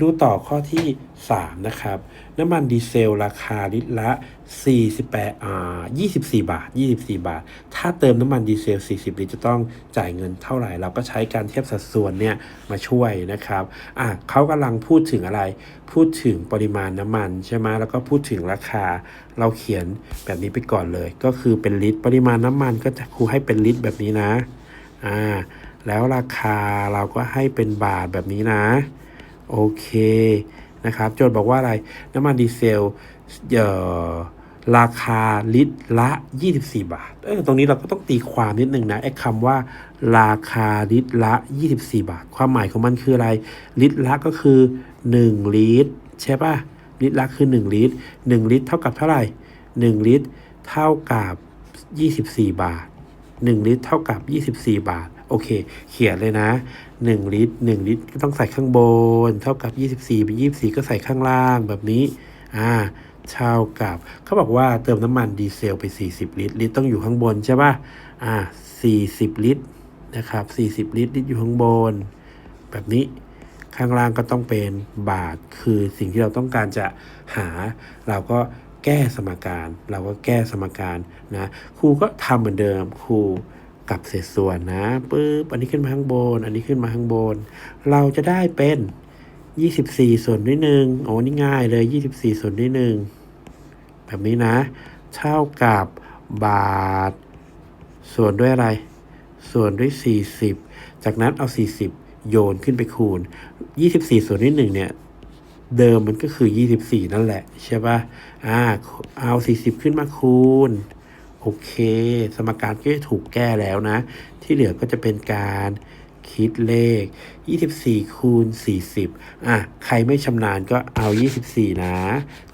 ดูต่อข้อที่ 3 นะครับ น้ำมันดีเซลราคาลิตรละ 48อ่า24 บาท 24 บาท ถ้าเติมน้ำมันดีเซล 40 ลิตรจะต้องจ่ายเงินเท่าไหร่ เราก็ใช้การเทียบสัดส่วนเนี่ยมาช่วยนะครับอะเขากำลังพูดถึงอะไร พูดถึงปริมาณน้ำมันใช่ไหมแล้วก็พูดถึงราคา เราเขียนแบบนี้ไปก่อนเลย ก็คือเป็นลิตร ปริมาณน้ำมันก็จะครูให้เป็นลิตรแบบนี้นะอ่าแล้วราคาเราก็ให้เป็นบาทแบบนี้นะ โอเคนะครับ โจทย์บอกว่าอะไร น้ำมันดีเซลเอ่อราคาลิตรละ 24 บาท เออ ตรงนี้เราก็ต้องตีความนิดนึงนะไอ้คำว่า ราคาลิตรละ 24 บาท ความหมายของมันคืออะไร ลิตรละก็คือ 1 ลิตร ใช่ป่ะ ลิตรละคือ 1 ลิตร 1 ลิตรเท่ากับเท่าไหร่ 1 ลิตรเท่ากับ 24 บาท 1 ลิตรเท่ากับ 24 บาท โอเค เขียนเลยนะ 1 ลิตร 1 ลิตรก็ต้องใส่ข้างบน เท่ากับ 24เป็น24 ก็ใส่ข้างล่างแบบนี้ อ่าเท่ากับ เขาบอกว่าเติมน้ำมันดีเซลไป 40 ลิตร ลิตรต้องอยู่ข้างบนใช่ป่ะ อ่า 40 ลิตรนะครับ 40 ลิตรลิตรอยู่ข้างบน แบบนี้ข้างล่างก็ต้องเป็นบาท คือสิ่งที่เราต้องการจะหา เราก็แก้สมการ เราก็แก้สมการนะ ครูก็ทำเหมือนเดิม ครู กับเศษส่วนนะปึ๊บอันนี้ขึ้นมาข้างบน อันนี้ขึ้นมาข้างบน เราจะได้เป็น 24 ส่วนด้วยหนึ่งโอ้นี่ง่ายเลย 24 ส่วนด้วยหนึ่งแบบนี้นะ เท่ากับบาท ส่วนด้วยอะไร ส่วนด้วย 40 จากนั้นเอา 40 โยนขึ้นไปคูณ 24 ส่วนด้วย1เนี่ยเดิมมันก็คือ 24 นั่นแหละ ใช่ปะ่ะ อ่า เอา 40 ขึ้นมาคูณ โอเค สมการก็จะถูกแก้แล้วนะ ที่เหลือก็จะเป็นการคิดเลข 24 คูณ 40 อะ ใครไม่ชำนาญก็เอา 24 นะ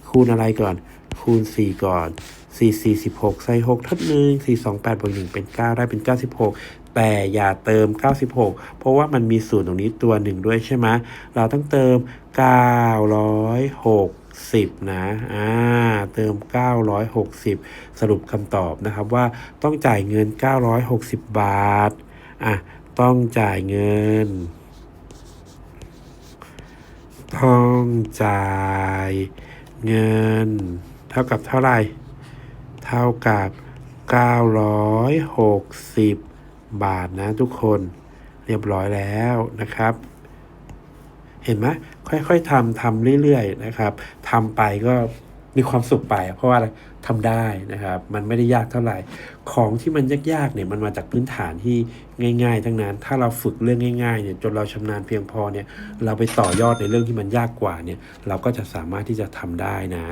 คูณอะไรก่อน คูณ 4 ก่อน 4 4 16 ใส่ 6ทด1 4 2 8บวก1เป็น 9 ได้เป็น 96 แต่อย่าเติม 96 เพราะว่ามันมีศูนย์ตรงนี้ตัวหนึ่งด้วยใช่ไหม เราต้องเติม 960 นะอ่าเติม 960 สรุปคำตอบนะครับว่าต้องจ่ายเงิน 960 บาทอะต้องจ่ายเงิน ต้องจ่ายเงิน เท่ากับเท่าไหร่ เท่ากับ 960 บาทนะทุกคนเรียบร้อยแล้วนะครับ เห็นไหมค่อยๆทำทำเรื่อยๆนะครับทำไปก็มีความสุขไป เพราะว่าอะไรทำได้นะครับ มันไม่ได้ยากเท่าไหร่ ของที่มันยากๆเนี่ยมันมาจากพื้นฐานที่ง่ายๆ ทั้งนั้น ถ้าเราฝึกเรื่องง่ายๆเนี่ยจนเราชำนาญเพียงพอเนี่ยเราไปต่อยอดในเรื่องที่มันยากกว่าเนี่ยเราก็จะสามารถที่จะทำได้นะ